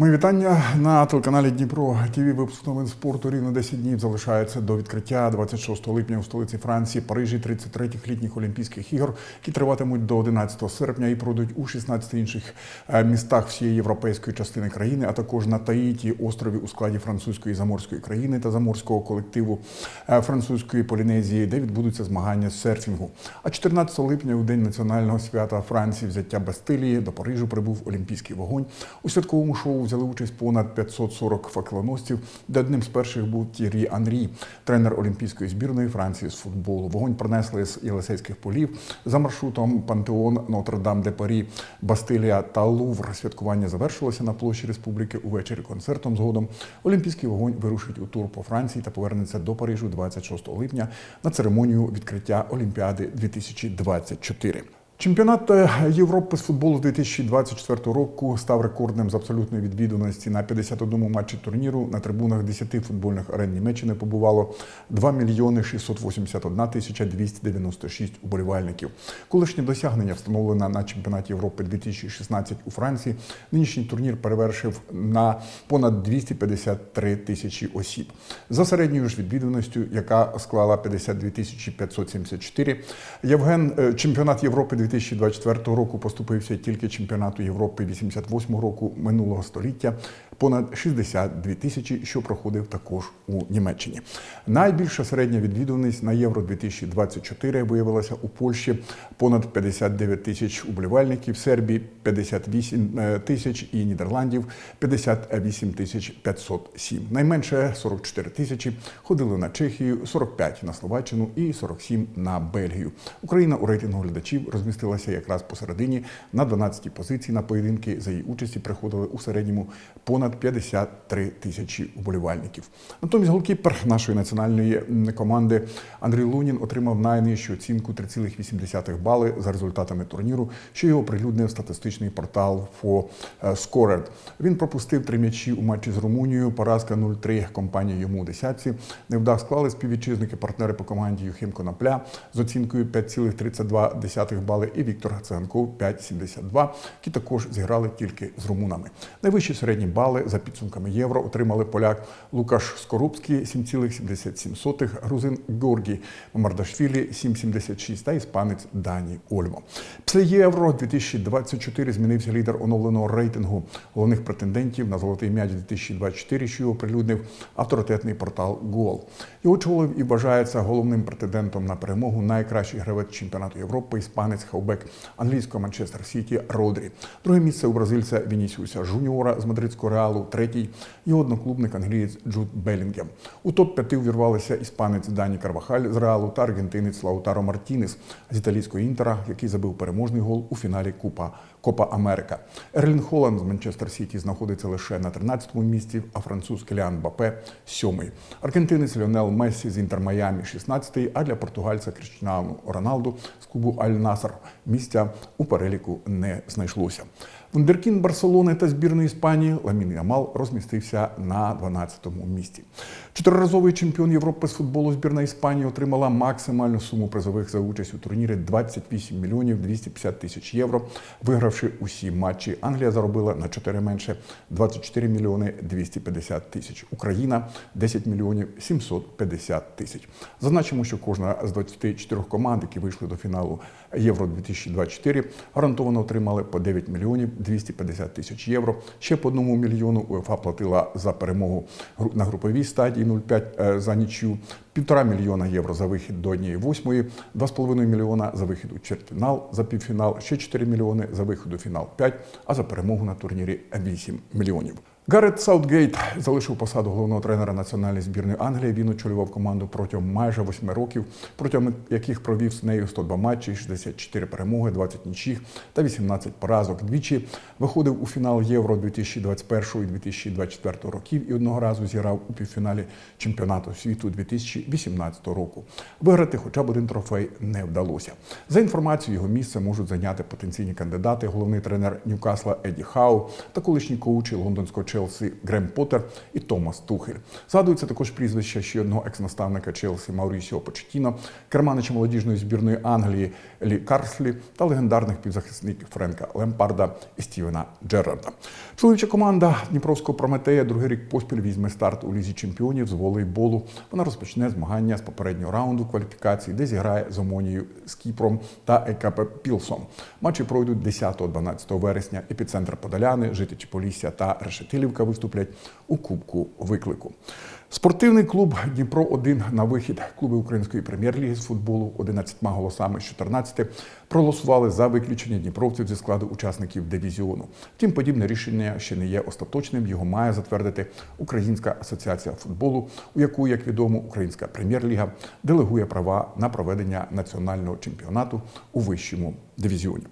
Мої вітання на телеканалі Дніпро. ТВ випуск новин спорту рівно 10 днів залишається до відкриття 26 липня у столиці Франції, Парижі 33-х літніх Олімпійських ігор, які триватимуть до 11 серпня і пройдуть у 16 інших е, містах всієї європейської частини країни, а також на Таїті, острові у складі французької заморської країни та заморського колективу е, французької Полінезії, де відбудуться змагання з серфінгу. А 14 липня, у день національного свята Франції, взяття Бастилії до Парижу прибув Олімпійський вогонь. У святковому шоу взяли участь понад 540 факелоносців, де одним з перших був Тірі Анрі, тренер Олімпійської збірної Франції з футболу. Вогонь принесли з Єлисейських полів за маршрутом Пантеон, Нотр-Дам де Парі, Бастилія та Лувр. Святкування завершилося на площі Республіки увечері концертом. Згодом Олімпійський вогонь вирушить у тур по Франції та повернеться до Парижу 26 липня на церемонію відкриття Олімпіади 2024. Чемпіонат е, Європи з футболу з 2024 року став рекордним з абсолютної відвідуваності на 51-му матчі турніру. На трибунах 10 футбольних арен Німеччини побувало 2 мільйони 681 тисяча 296 уболівальників. Колишнє досягнення встановлене на чемпіонаті Європи 2016 у Франції. Нинішній турнір перевершив на понад 253 тисячі осіб. За середньою ж відвідуваністю, яка склала 52 тисячі 574, Євген е, чемпіонат Європи 2024 року поступився тільки чемпіонату Європи 88 року минулого століття. Понад 62 тисячі, що проходив також у Німеччині. Найбільша середня відвідуваність на Євро 2024 виявилася у Польщі понад 59 тисяч уболівальників, Сербії 58 тисяч і Нідерландів 58 тисяч 507. Найменше 44 тисячі ходили на Чехію, 45 на Словаччину і 47 на Бельгію. Україна у рейтингу глядачів розмістилася якраз посередині на 12-й позиції на поєдинки. За її участі приходили у середньому понад 53 тисячі уболівальників. Натомість голкіпер нашої національної команди Андрій Лунін отримав найнижчу оцінку 3,8 бали за результатами турніру, що його прилюднив статистичний портал FoScored. Він пропустив три м'ячі у матчі з Румунією. Поразка 0-3 компанії йому у десятці. Невдах склали співвітчизники партнери по команді Юхим Конопля з оцінкою 5,32 бали і Віктор Циганков 5,72, які також зіграли тільки з румунами. Найвищі середні бали за підсумками євро отримали поляк Лукаш Скорубський 7,77, грузин Георгій Мамардашвілі 7,76 та іспанець Дані Ольмо. Після євро 2024 змінився лідер оновленого рейтингу головних претендентів на золотий м'яч 2024, що його прилюднив авторитетний портал Гол. Його очолив і вважається головним претендентом на перемогу найкращий гравець чемпіонату Європи, іспанець хавбек англійського Манчестер Сіті Родрі. Друге місце у бразильця Вінісіуса Жуніора з мадридського реалу. Третій його одноклубник англієць Джуд Белінгем. У топ 5 увірвалися іспанець Дані Карвахаль з реалу та аргентинець Лаутаро Мартінес з італійського інтера, який забив переможний гол у фіналі Купа Копа Америка. Ерлін Холланд з Манчестер Сіті знаходиться лише на 13-му місці, а француз Келіан Бапе – 7-й. Аргентинець Ліонел Мессі з Інтер Майамі 16-й, а для португальця Кріштіану Роналду з клубу Аль Насар місця у переліку не знайшлося. Вундеркін Барселони та збірної Іспанії Ламін Ямал розмістився на 12-му місці. Чотириразовий чемпіон Європи з футболу збірна Іспанії отримала максимальну суму призових за участь у турнірі 28 мільйонів 250 тисяч євро, вигравши усі матчі. Англія заробила на 4 менше 24 мільйони 250 тисяч. Україна 10 мільйонів 750 тисяч. Зазначимо, що кожна з 24 команд, які вийшли до фіналу Євро 2024, гарантовано отримали по 9 мільйонів 250 тисяч євро. Ще по одному мільйону УЕФА платила за перемогу на груповій стадії 0,5 е, за нічю, півтора мільйона євро за вихід до однієї восьмої, 2,5 мільйона за вихід у чвертьфінал, за півфінал, ще 4 мільйони за вихід у фінал 5, а за перемогу на турнірі 8 мільйонів. Гаррет Саутгейт залишив посаду головного тренера національної збірної Англії. Він очолював команду протягом майже восьми років, протягом яких провів з нею 102 матчі, 64 перемоги, 20 нічих та 18 поразок. Двічі виходив у фінал Євро 2021 і 2024 років і одного разу зіграв у півфіналі чемпіонату світу 2018 року. Виграти хоча б один трофей не вдалося. За інформацією, його місце можуть зайняти потенційні кандидати, головний тренер Ньюкасла Еді Хау та колишній коучі лондонського Челсі Грем Поттер і Томас Тухель. Згадується також прізвище ще одного екс-наставника Челсі Маурісіо Почетіно, керманича молодіжної збірної Англії Лі Карслі та легендарних півзахисників Френка Лемпарда і Стівена Джерарда. Чоловіча команда Дніпровського Прометея другий рік поспіль візьме старт у лізі чемпіонів з волейболу. Вона розпочне змагання з попереднього раунду кваліфікації, де зіграє з Омонією з Кіпром та ЕКП Пілсом. Матчі пройдуть 10-12 вересня. Епіцентр Подоляни, Житичі Полісся та Решетилівка виступлять у Кубку виклику. Спортивний клуб Дніпро 1 на вихід. Клуби Української прем'єр-ліги з футболу 11 голосами з 14 проголосували за виключення дніпровців зі складу учасників дивізіону. Втім, подібне рішення ще не є остаточним. Його має затвердити Українська асоціація футболу, у яку, як відомо, Українська прем'єр-ліга делегує права на проведення національного чемпіонату у вищому дивізіоні.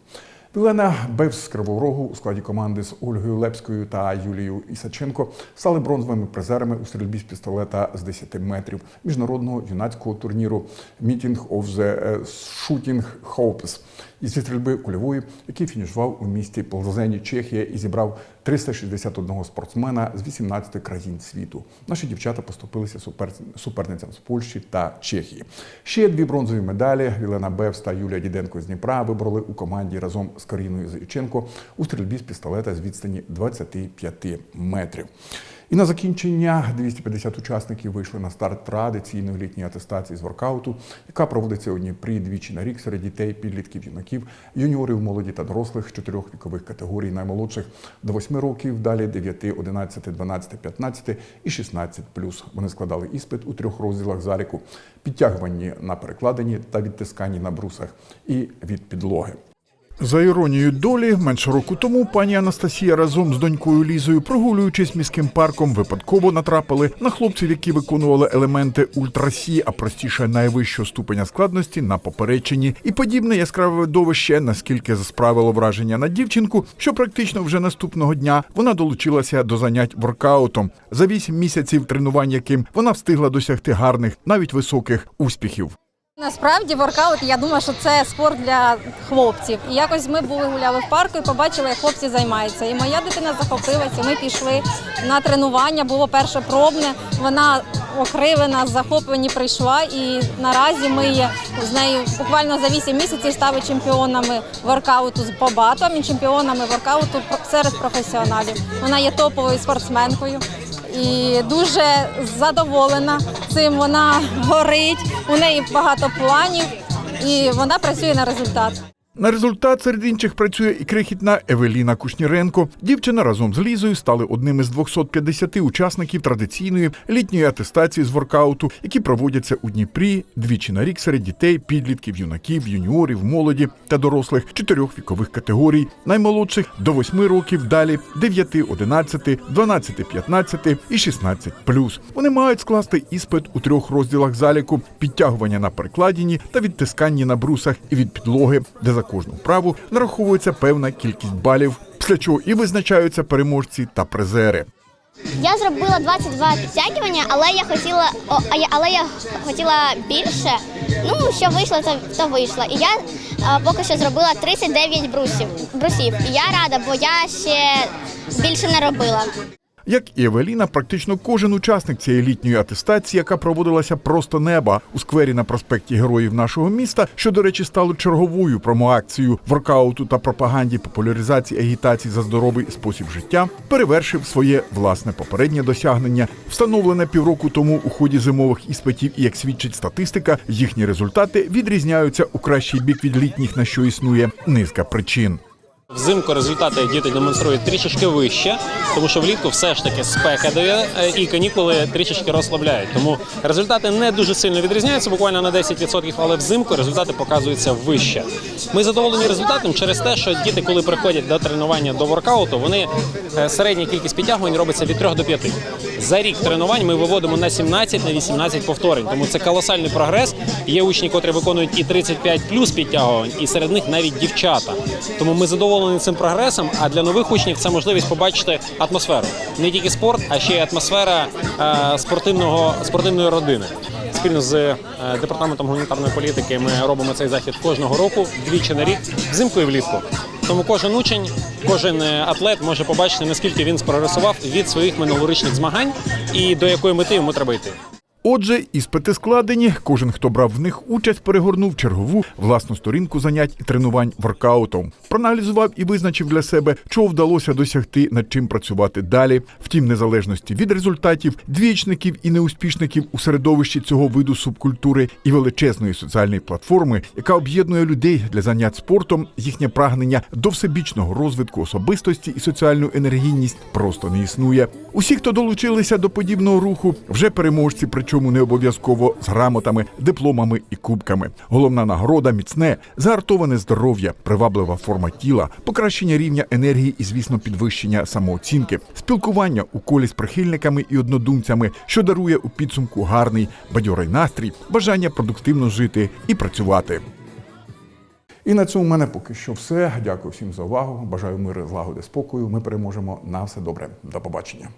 Олена Бевс з Рогу у складі команди з Ольгою Лепською та Юлією Ісаченко стали бронзовими призерами у стрільбі з пістолета з 10 метрів міжнародного юнацького турніру Meeting of the Shooting Hopes зі стрільби кульової, який фінішував у місті Плзені, Чехія, і зібрав 361 спортсмена з 18 країн світу. Наші дівчата поступилися супер... суперницям з Польщі та Чехії. Ще дві бронзові медалі Вілена Бевс та Юлія Діденко з Дніпра вибрали у команді разом з Каріною Заюченко у стрільбі з пістолета з відстані 25 метрів. І на закінчення 250 учасників вийшли на старт традиційної літньої атестації з воркауту, яка проводиться у Дніпрі двічі на рік серед дітей, підлітків, юнаків, юніорів, молоді та дорослих чотирьох вікових категорій, наймолодших до 8 років, далі 9, 11, 12, 15 і 16 Вони складали іспит у трьох розділах заліку, підтягуванні на перекладенні та відтисканні на брусах і від підлоги. За іронією долі, менше року тому пані Анастасія разом з донькою Лізою, прогулюючись міським парком, випадково натрапили на хлопців, які виконували елементи ультрасі, а простіше найвищого ступеня складності на поперечині. І подібне яскраве видовище наскільки справило враження на дівчинку, що практично вже наступного дня вона долучилася до занять воркаутом. За вісім місяців тренувань, яким вона встигла досягти гарних, навіть високих успіхів. Насправді воркаут, я думаю, що це спорт для хлопців. І якось ми були гуляли в парку і побачили, як хлопці займаються. І моя дитина захопилася. Ми пішли на тренування. Було перше пробне. Вона окривена, захоплені прийшла. І наразі ми з нею буквально за 8 місяців стали чемпіонами воркауту з по батам і чемпіонами воркауту серед професіоналів. Вона є топовою спортсменкою і дуже задоволена цим. Вона горить, у неї багато планів, і вона працює на результат. На результат серед інших працює і крихітна Евеліна Кушніренко. Дівчина разом з Лізою стали одним із 250 учасників традиційної літньої атестації з воркауту, які проводяться у Дніпрі двічі на рік серед дітей, підлітків, юнаків, юніорів, молоді та дорослих чотирьох вікових категорій, наймолодших до 8 років, далі 9, 11, 12, 15 і 16 Вони мають скласти іспит у трьох розділах заліку: підтягування на перекладіні та відтисканні на брусах і від підлоги, де за кожну вправу нараховується певна кількість балів, після чого і визначаються переможці та призери. Я зробила 22 підтягування, але я хотіла, о, але я хотіла більше. Ну, що вийшло, то, то вийшло. І я а, поки що зробила 39 брусів, брусів. І я рада, бо я ще більше не робила. Як і Евеліна, практично кожен учасник цієї літньої атестації, яка проводилася просто неба у сквері на проспекті Героїв нашого міста, що, до речі, стало черговою промоакцією воркауту та пропаганді популяризації агітації за здоровий спосіб життя, перевершив своє власне попереднє досягнення, встановлене півроку тому у ході зимових іспитів. І як свідчить статистика, їхні результати відрізняються у кращий бік від літніх, на що існує низка причин. Взимку результати діти демонструють трішечки вище, тому що влітку все ж таки спека дає е, і канікули трішечки розслабляють. Тому результати не дуже сильно відрізняються, буквально на 10%, але взимку результати показуються вище. Ми задоволені результатом через те, що діти, коли приходять до тренування до воркауту, вони е, середня кількість підтягувань робиться від 3 до 5. За рік тренувань ми виводимо на 17 на 18 повторень. Тому це колосальний прогрес. Є учні, котрі виконують і 35 плюс підтягувань, і серед них навіть дівчата. Тому ми задоволені цим прогресом. А для нових учнів це можливість побачити атмосферу. Не тільки спорт, а ще й атмосфера е, спортивного спортивної родини. Спільно з е, департаментом гуманітарної політики ми робимо цей захід кожного року, двічі на рік, взимку і влітку. Тому кожен учень, кожен е, атлет може побачити, наскільки він спрогресував від своїх минулорічних змагань і до якої мети йому треба йти. Отже, іспити складені. Кожен, хто брав в них участь, перегорнув чергову власну сторінку занять і тренувань воркаутом. Проаналізував і визначив для себе, чого вдалося досягти, над чим працювати далі. Втім, незалежності від результатів, двічників і неуспішників у середовищі цього виду субкультури і величезної соціальної платформи, яка об'єднує людей для занять спортом, їхнє прагнення до всебічного розвитку особистості і соціальну енергійність просто не існує. Усі, хто долучилися до подібного руху, вже переможці, причому не обов'язково з грамотами, дипломами і кубками. Головна нагорода міцне, загартоване здоров'я, приваблива форма тіла, покращення рівня енергії і, звісно, підвищення самооцінки, спілкування у колі з прихильниками і однодумцями, що дарує у підсумку гарний бадьорий настрій, бажання продуктивно жити і працювати. І на цьому в мене поки що все. Дякую всім за увагу. Бажаю миру, злагоди, спокою. Ми переможемо на все добре. До побачення.